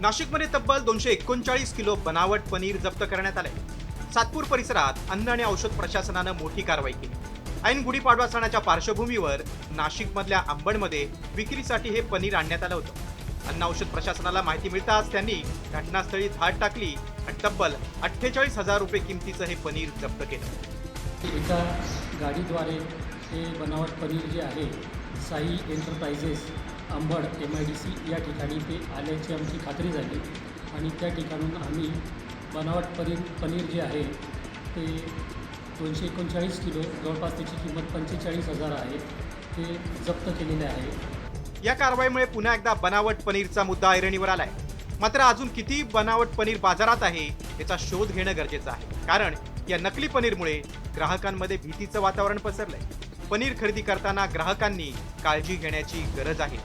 नाशिकमध्ये तब्बल दोनशे एकोणचाळीस किलो बनावट पनीर जप्त करण्यात आले. सातपूर परिसरात अन्न आणि औषध प्रशासनानं मोठी कारवाई केली. ऐन गुढीपाडवा सणाच्या पार्श्वभूमीवर नाशिकमधल्या आंबणमध्ये विक्रीसाठी हे पनीर आणण्यात आलं होतं. अन्न औषध प्रशासनाला माहिती मिळताच त्यांनी घटनास्थळी धाड टाकली आणि तब्बल अठ्ठेचाळीस हजार रुपये किमतीचं हे पनीर जप्त केलं. एका गाडीद्वारे हे बनावट पनीर जे आहे Sai enterprises Ambad M I D C या ठिकाणी ते आल्याची आमची खात्री झाली. आणि त्या ठिकाणून आम्ही बनावट पनीर पनीर जे आहे ते दोनशे एकोणचाळीस किलो जवळपास त्याची किंमत पंचेचाळीस हजार आहे ते जप्त केलेले आहे. या कारवाईमुळे पुन्हा एकदा बनावट पनीरचा मुद्दा ऐरणीवर आलाय. मात्र अजून किती बनावट पनीर बाजारात आहे याचा शोध घेणं गरजेचं आहे. कारण या नकली पनीरमुळे ग्राहकांमध्ये भीतीचं वातावरण पसरलंय. पनीर खरेदी करताना ग्राहकांनी काळजी घेण्याची गरज आहे.